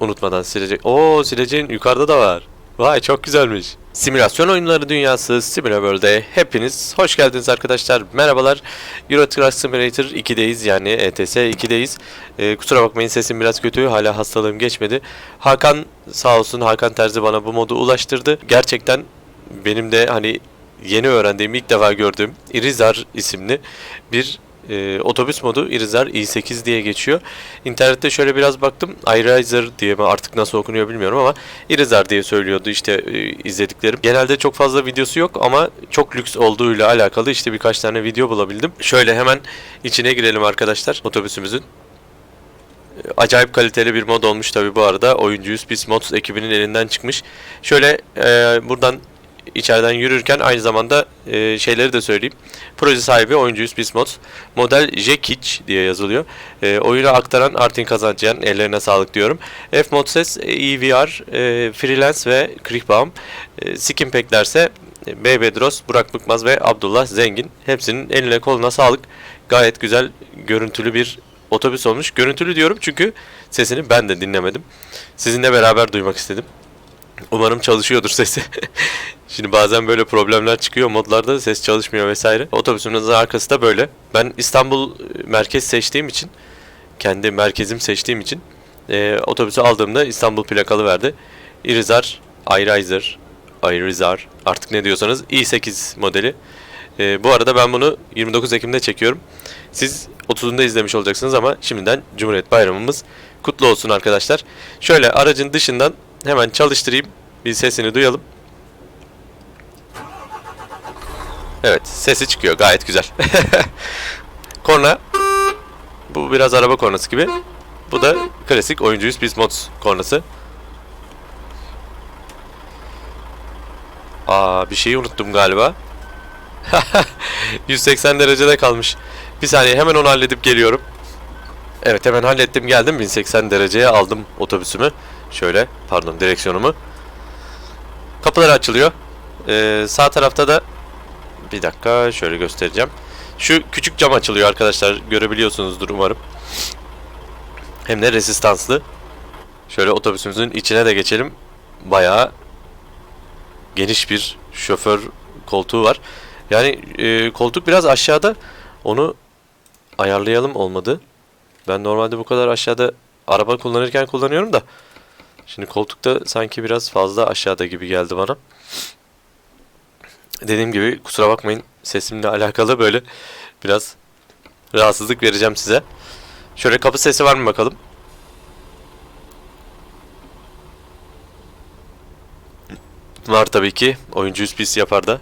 unutmadan silecek. Oo sileceğin yukarıda da var. Vay çok güzelmiş. Simülasyon oyunları dünyası SimulaWorld'e hepiniz hoş geldiniz arkadaşlar. Merhabalar. Euro Truck Simulator 2'deyiz yani ETS 2'deyiz. Ee, kusura bakmayın sesim biraz kötü. Hala hastalığım geçmedi. Hakan sağ olsun Hakan Terzi bana bu modu ulaştırdı. Gerçekten benim de hani yeni öğrendiğim ilk defa gördüğüm Irizar isimli bir e, otobüs modu Irizar i8 diye geçiyor. İnternette şöyle biraz baktım. iRiser diye mi artık nasıl okunuyor bilmiyorum ama Irizar diye söylüyordu işte e, izlediklerim. Genelde çok fazla videosu yok ama çok lüks olduğuyla alakalı işte birkaç tane video bulabildim. Şöyle hemen içine girelim arkadaşlar otobüsümüzün. E, Acayip kaliteli bir mod olmuş tabi bu arada. Oyuncuyuz biz Mods ekibinin elinden çıkmış. Şöyle e, buradan içeriden yürürken aynı zamanda e, şeyleri de söyleyeyim. Proje sahibi oyuncuyuz biz Mods. Model Jekic diye yazılıyor. E, oyunu aktaran Artin Kazancıyan ellerine sağlık diyorum. F Mod Ses, EVR, e, Freelance ve Kriegbaum. E, Skin Pack'lerse e, B. Bedros, Burak Bıkmaz ve Abdullah Zengin. Hepsinin eline koluna sağlık. Gayet güzel görüntülü bir otobüs olmuş. Görüntülü diyorum çünkü sesini ben de dinlemedim. Sizinle beraber duymak istedim. Umarım çalışıyordur sesi. Şimdi bazen böyle problemler çıkıyor modlarda ses çalışmıyor vesaire. Otobüsümüzün arkası da böyle. Ben İstanbul e, merkez seçtiğim için kendi merkezim seçtiğim için e, otobüsü aldığımda İstanbul plakalı verdi. Irizar, iRiser, iRizer artık ne diyorsanız i8 modeli. E, bu arada ben bunu 29 Ekim'de çekiyorum. Siz 30'unda izlemiş olacaksınız ama şimdiden Cumhuriyet Bayramımız kutlu olsun arkadaşlar. Şöyle aracın dışından hemen çalıştırayım. Bir sesini duyalım. Evet sesi çıkıyor gayet güzel. Korna. Bu biraz araba kornası gibi. Bu da klasik oyuncuyuz biz mods kornası. Aa bir şeyi unuttum galiba. 180 derecede kalmış. Bir saniye hemen onu halledip geliyorum. Evet hemen hallettim geldim 1080 dereceye aldım otobüsümü. Şöyle pardon direksiyonumu. Kapılar açılıyor. Ee, sağ tarafta da bir dakika şöyle göstereceğim. Şu küçük cam açılıyor arkadaşlar. Görebiliyorsunuzdur umarım. Hem de resistanslı. Şöyle otobüsümüzün içine de geçelim. Bayağı geniş bir şoför koltuğu var. Yani e, koltuk biraz aşağıda. Onu ayarlayalım olmadı. Ben normalde bu kadar aşağıda araba kullanırken kullanıyorum da. Şimdi koltukta sanki biraz fazla aşağıda gibi geldi bana. Dediğim gibi kusura bakmayın sesimle alakalı böyle biraz rahatsızlık vereceğim size. Şöyle kapı sesi var mı bakalım. Var tabii ki. Oyuncuyuz pis yapar da.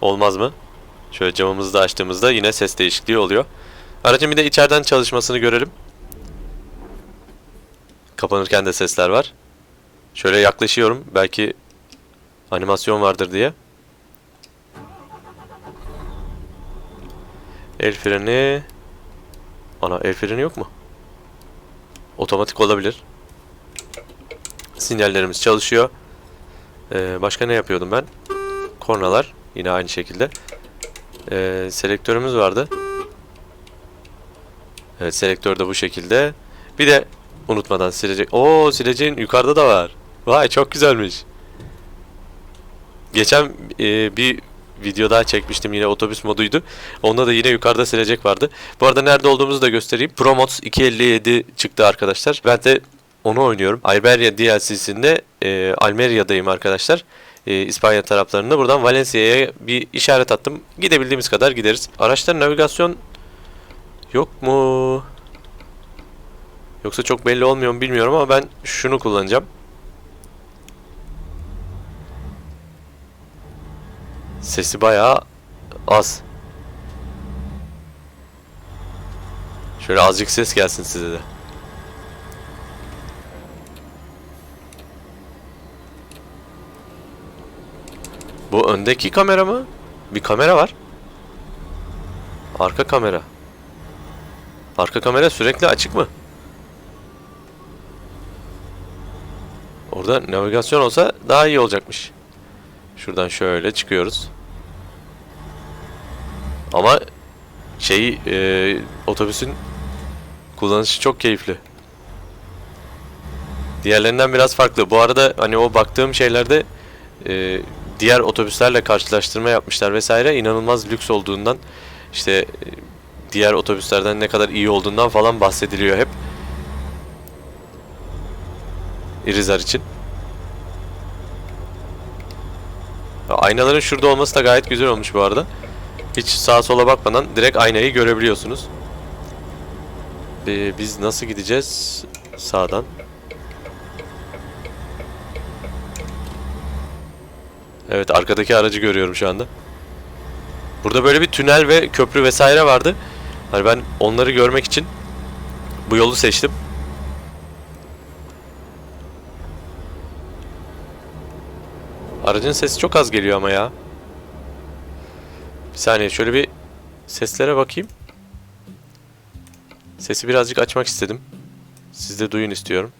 Olmaz mı? Şöyle camımızı da açtığımızda yine ses değişikliği oluyor. Aracın bir de içeriden çalışmasını görelim. Kapanırken de sesler var. Şöyle yaklaşıyorum. Belki animasyon vardır diye. El freni... Ana el freni yok mu? Otomatik olabilir. Sinyallerimiz çalışıyor. Ee, başka ne yapıyordum ben? Kornalar. Yine aynı şekilde. Ee, selektörümüz vardı. Evet selektör de bu şekilde. Bir de unutmadan silecek. Oo sileceğin yukarıda da var. Vay çok güzelmiş. Geçen e, bir video daha çekmiştim yine otobüs moduydu. Onda da yine yukarıda silecek vardı. Bu arada nerede olduğumuzu da göstereyim. Promots 257 çıktı arkadaşlar. Ben de onu oynuyorum. Iberia DLC'sinde e, Almeria'dayım arkadaşlar. E, İspanya taraflarında. Buradan Valencia'ya bir işaret attım. Gidebildiğimiz kadar gideriz. Araçların navigasyon yok mu? Yoksa çok belli olmuyor mu bilmiyorum ama ben şunu kullanacağım. Sesi bayağı az. Şöyle azıcık ses gelsin size de. Bu öndeki kamera mı? Bir kamera var. Arka kamera. Arka kamera sürekli açık mı? Orada navigasyon olsa daha iyi olacakmış. Şuradan şöyle çıkıyoruz. Ama şey e, otobüsün kullanışı çok keyifli. Diğerlerinden biraz farklı. Bu arada hani o baktığım şeylerde e, diğer otobüslerle karşılaştırma yapmışlar vesaire. İnanılmaz lüks olduğundan işte e, diğer otobüslerden ne kadar iyi olduğundan falan bahsediliyor hep. Irizar için. Aynaların şurada olması da gayet güzel olmuş bu arada. Hiç sağa sola bakmadan direkt aynayı görebiliyorsunuz. Ee, biz nasıl gideceğiz? Sağdan. Evet arkadaki aracı görüyorum şu anda. Burada böyle bir tünel ve köprü vesaire vardı. Hani ben onları görmek için bu yolu seçtim. Aracın sesi çok az geliyor ama ya. Bir saniye şöyle bir seslere bakayım. Sesi birazcık açmak istedim. Siz de duyun istiyorum.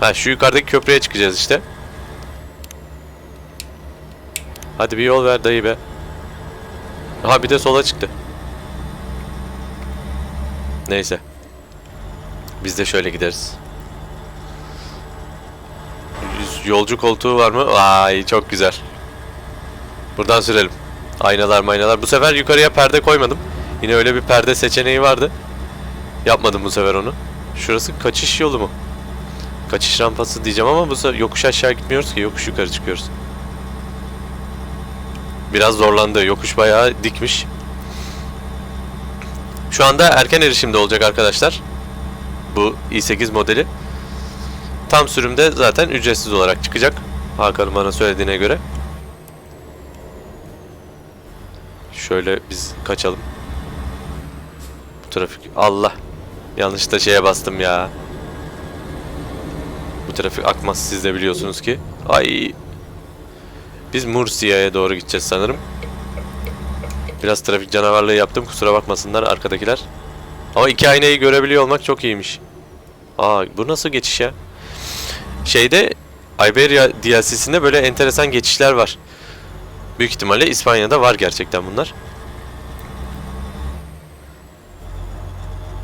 Ha şu yukarıdaki köprüye çıkacağız işte. Hadi bir yol ver dayı be. Ha bir de sola çıktı. Neyse. Biz de şöyle gideriz. Yolcu koltuğu var mı? Vay çok güzel. Buradan sürelim. Aynalar maynalar. Bu sefer yukarıya perde koymadım. Yine öyle bir perde seçeneği vardı. Yapmadım bu sefer onu. Şurası kaçış yolu mu? Kaçış rampası diyeceğim ama bu sefer yokuş aşağı gitmiyoruz ki yokuş yukarı çıkıyoruz. Biraz zorlandı. Yokuş bayağı dikmiş. Şu anda erken erişimde olacak arkadaşlar. Bu i8 modeli. Tam sürümde zaten ücretsiz olarak çıkacak. Hakan'ın bana söylediğine göre. Şöyle biz kaçalım. Bu trafik... Allah! Yanlışlıkla şeye bastım ya. Bu trafik akmaz siz de biliyorsunuz ki. Ay! Biz Mursia'ya doğru gideceğiz sanırım. Biraz trafik canavarlığı yaptım kusura bakmasınlar arkadakiler. Ama iki aynayı görebiliyor olmak çok iyiymiş. Aa bu nasıl geçiş ya? Şeyde Iberia DLC'sinde böyle enteresan geçişler var. Büyük ihtimalle İspanya'da var gerçekten bunlar.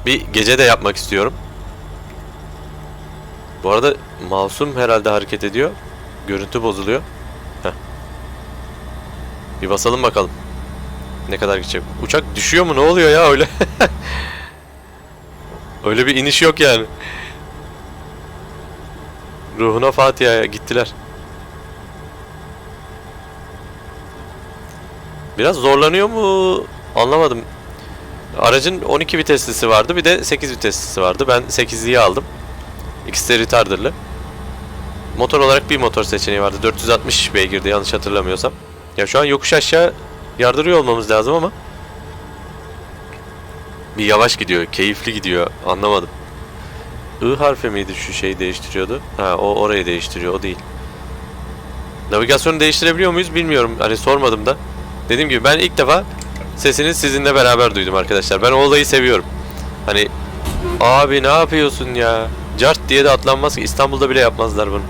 Bir gece de yapmak istiyorum. Bu arada mouse'um herhalde hareket ediyor. Görüntü bozuluyor. Heh. Bir basalım bakalım. Ne kadar gidecek? Uçak düşüyor mu? Ne oluyor ya öyle? öyle bir iniş yok yani. Ruhuna Fatiha'ya gittiler. Biraz zorlanıyor mu? Anlamadım. Aracın 12 viteslisi vardı bir de 8 viteslisi vardı. Ben 8'liyi aldım. İkisi de retarderlı. Motor olarak bir motor seçeneği vardı. 460 beygirdi yanlış hatırlamıyorsam. Ya şu an yokuş aşağı yardırıyor olmamız lazım ama bir yavaş gidiyor, keyifli gidiyor. Anlamadım. I harfi miydi şu şeyi değiştiriyordu? Ha o orayı değiştiriyor, o değil. Navigasyonu değiştirebiliyor muyuz bilmiyorum. Hani sormadım da. Dediğim gibi ben ilk defa sesini sizinle beraber duydum arkadaşlar. Ben o olayı seviyorum. Hani abi ne yapıyorsun ya? Cart diye de atlanmaz ki. İstanbul'da bile yapmazlar bunu.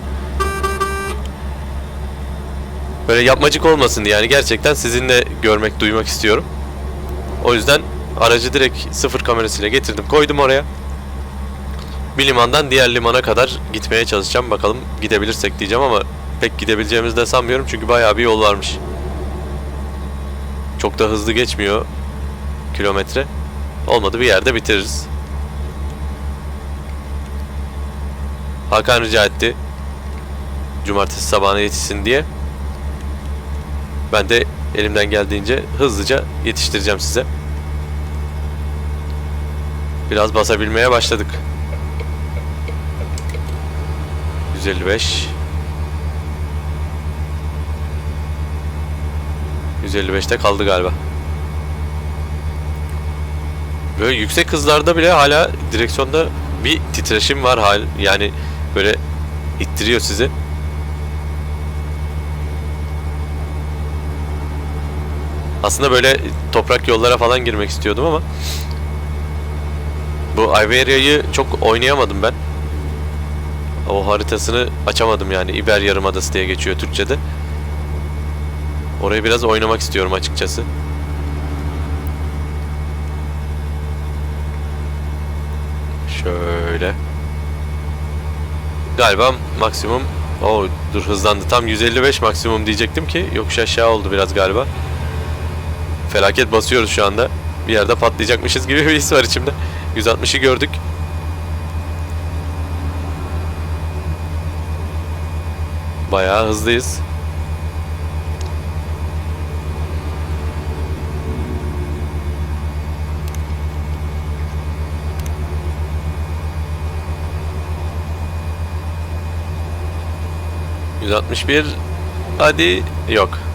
Böyle yapmacık olmasın diye yani gerçekten sizinle görmek, duymak istiyorum. O yüzden aracı direkt sıfır kamerasıyla getirdim, koydum oraya. Bir limandan diğer limana kadar gitmeye çalışacağım. Bakalım gidebilirsek diyeceğim ama pek gidebileceğimizi de sanmıyorum çünkü bayağı bir yol varmış. Çok da hızlı geçmiyor kilometre. Olmadı bir yerde bitiririz. Hakan rica etti. Cumartesi sabahına yetişsin diye. Ben de elimden geldiğince hızlıca yetiştireceğim size. Biraz basabilmeye başladık. 155 155'te kaldı galiba. Böyle yüksek hızlarda bile hala direksiyonda bir titreşim var hal yani böyle ittiriyor sizi. Aslında böyle toprak yollara falan girmek istiyordum ama bu Iberia'yı çok oynayamadım ben. O haritasını açamadım yani İber Yarımadası diye geçiyor Türkçe'de. Orayı biraz oynamak istiyorum açıkçası. Şöyle. Galiba maksimum... o dur hızlandı. Tam 155 maksimum diyecektim ki yokuş aşağı oldu biraz galiba. Felaket basıyoruz şu anda. Bir yerde patlayacakmışız gibi bir his var içimde. 160'ı gördük. Bayağı hızlıyız. ...161... Hadi... Yok.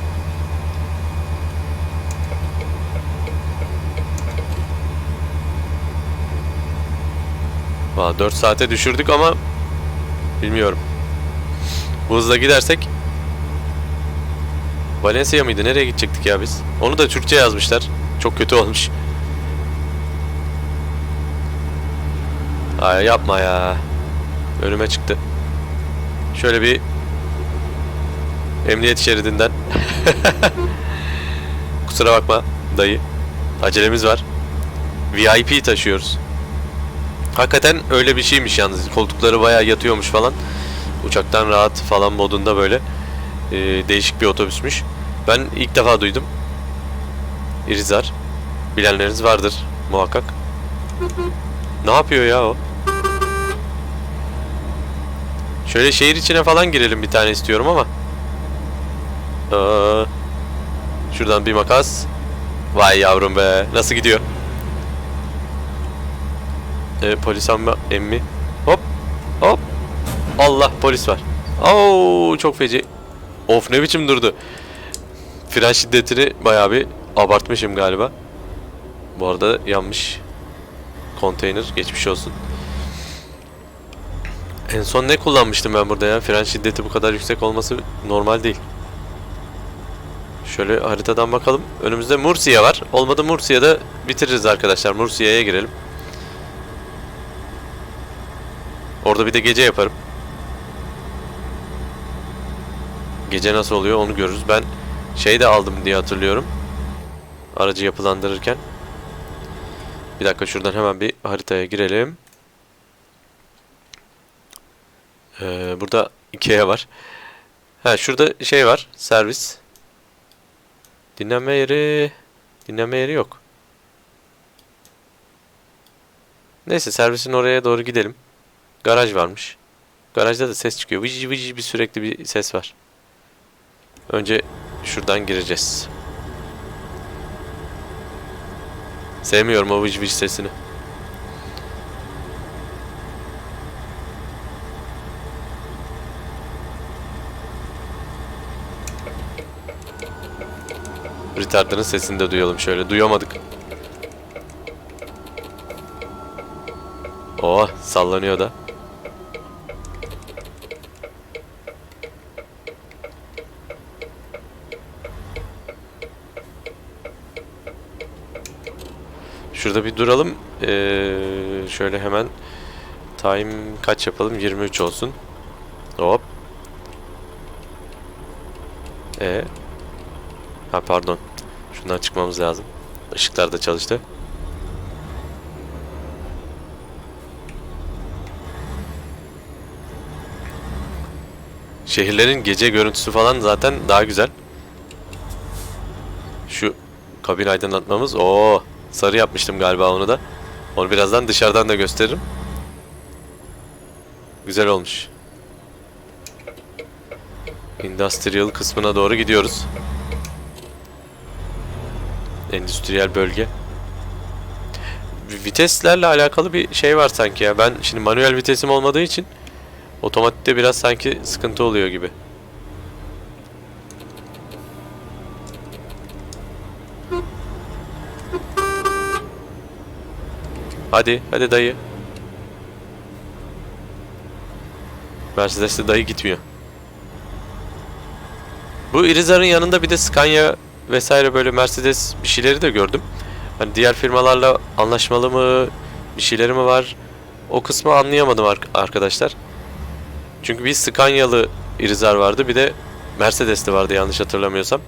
Valla 4 saate düşürdük ama... Bilmiyorum. Bu hızla gidersek... Valencia mıydı? Nereye gidecektik ya biz? Onu da Türkçe yazmışlar. Çok kötü olmuş. Ay yapma ya. Önüme çıktı. Şöyle bir emniyet şeridinden. Kusura bakma dayı. Acelemiz var. VIP taşıyoruz. Hakikaten öyle bir şeymiş yalnız. Koltukları bayağı yatıyormuş falan. Uçaktan rahat falan modunda böyle. Ee, değişik bir otobüsmüş. Ben ilk defa duydum. İrizar. Bilenleriniz vardır muhakkak. Ne yapıyor ya o? Şöyle şehir içine falan girelim bir tane istiyorum ama. Aa, şuradan bir makas. Vay yavrum be. Nasıl gidiyor? Ee, polis amma emmi. Hop. Hop. Allah polis var. Oo çok feci. Of ne biçim durdu. Fren şiddetini bayağı bir abartmışım galiba. Bu arada yanmış. Konteyner geçmiş olsun. En son ne kullanmıştım ben burada ya? Fren şiddeti bu kadar yüksek olması normal değil. Şöyle haritadan bakalım. Önümüzde Mursiye var. Olmadı Mursiye'de bitiririz arkadaşlar. Mursiye'ye girelim. Orada bir de gece yaparım. Gece nasıl oluyor onu görürüz. Ben şey de aldım diye hatırlıyorum. Aracı yapılandırırken. Bir dakika şuradan hemen bir haritaya girelim. Ee, burada Ikea var. Ha şurada şey var. Servis. Dinlenme yeri... Dinlenme yeri yok. Neyse servisin oraya doğru gidelim. Garaj varmış. Garajda da ses çıkıyor. Vıcı vıcı bir sürekli bir ses var. Önce şuradan gireceğiz. Sevmiyorum o vıcı vıcı sesini. Retardların sesini de duyalım şöyle. Duyamadık. Oh sallanıyor da. Şurada bir duralım. Ee, şöyle hemen time kaç yapalım? 23 olsun. Hop. E. Ha pardon. Şundan çıkmamız lazım. Işıklar da çalıştı. Şehirlerin gece görüntüsü falan zaten daha güzel. Şu kabin aydınlatmamız. Oo, sarı yapmıştım galiba onu da. Onu birazdan dışarıdan da gösteririm. Güzel olmuş. Industrial kısmına doğru gidiyoruz. Endüstriyel bölge. Viteslerle alakalı bir şey var sanki ya. Ben şimdi manuel vitesim olmadığı için otomatikte biraz sanki sıkıntı oluyor gibi. Hadi, hadi dayı. Mercedes'te dayı gitmiyor. Bu Irizar'ın yanında bir de Scania vesaire böyle Mercedes bir şeyleri de gördüm. Hani diğer firmalarla anlaşmalı mı, bir şeyleri mi var? O kısmı anlayamadım ar- arkadaşlar. Çünkü bir Scania'lı Irizar vardı, bir de Mercedes'li vardı yanlış hatırlamıyorsam.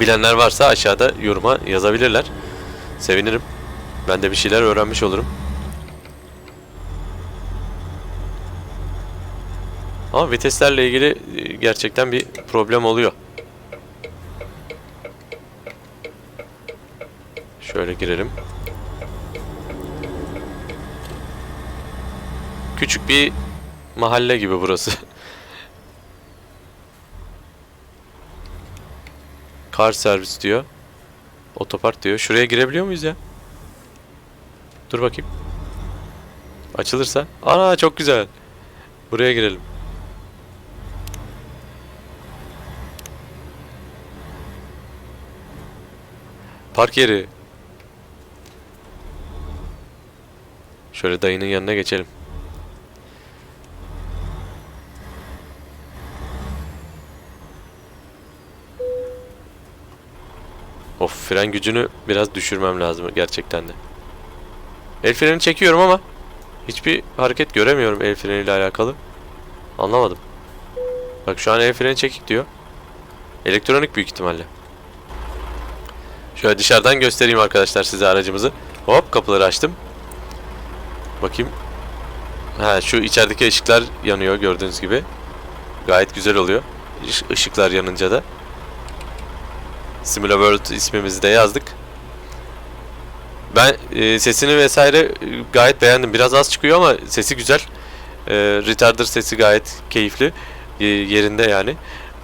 Bilenler varsa aşağıda yoruma yazabilirler. Sevinirim. Ben de bir şeyler öğrenmiş olurum. Ama viteslerle ilgili e, gerçekten bir problem oluyor. Şöyle girelim. Küçük bir mahalle gibi burası. Kar servis diyor. Otopark diyor. Şuraya girebiliyor muyuz ya? Dur bakayım. Açılırsa. Ana çok güzel. Buraya girelim. Park yeri. Şöyle dayının yanına geçelim. Of fren gücünü biraz düşürmem lazım gerçekten de. El freni çekiyorum ama hiçbir hareket göremiyorum el freniyle alakalı. Anlamadım. Bak şu an el freni çekik diyor. Elektronik büyük ihtimalle. Şöyle dışarıdan göstereyim arkadaşlar size aracımızı. Hop kapıları açtım. Bakayım. Ha şu içerideki ışıklar yanıyor gördüğünüz gibi. Gayet güzel oluyor. Iş- Işıklar yanınca da. Simula World ismimizi de yazdık. Ben e, sesini vesaire e, gayet beğendim. Biraz az çıkıyor ama sesi güzel. E, retarder sesi gayet keyifli. E, yerinde yani.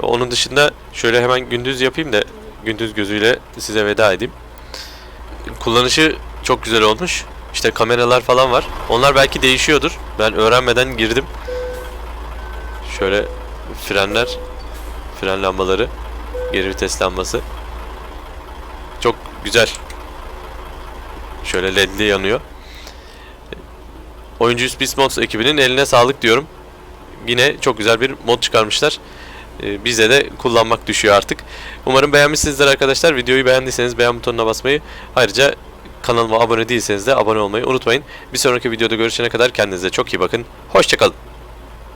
Onun dışında şöyle hemen gündüz yapayım da gündüz gözüyle size veda edeyim. Kullanışı çok güzel olmuş. İşte kameralar falan var. Onlar belki değişiyordur. Ben öğrenmeden girdim. Şöyle frenler, fren lambaları, geri vites lambası. Çok güzel. Şöyle ledli yanıyor. Oyuncu Speed Mods ekibinin eline sağlık diyorum. Yine çok güzel bir mod çıkarmışlar. Ee, bize de kullanmak düşüyor artık. Umarım beğenmişsinizdir arkadaşlar. Videoyu beğendiyseniz beğen butonuna basmayı, ayrıca kanalıma abone değilseniz de abone olmayı unutmayın. Bir sonraki videoda görüşene kadar kendinize çok iyi bakın. Hoşçakalın.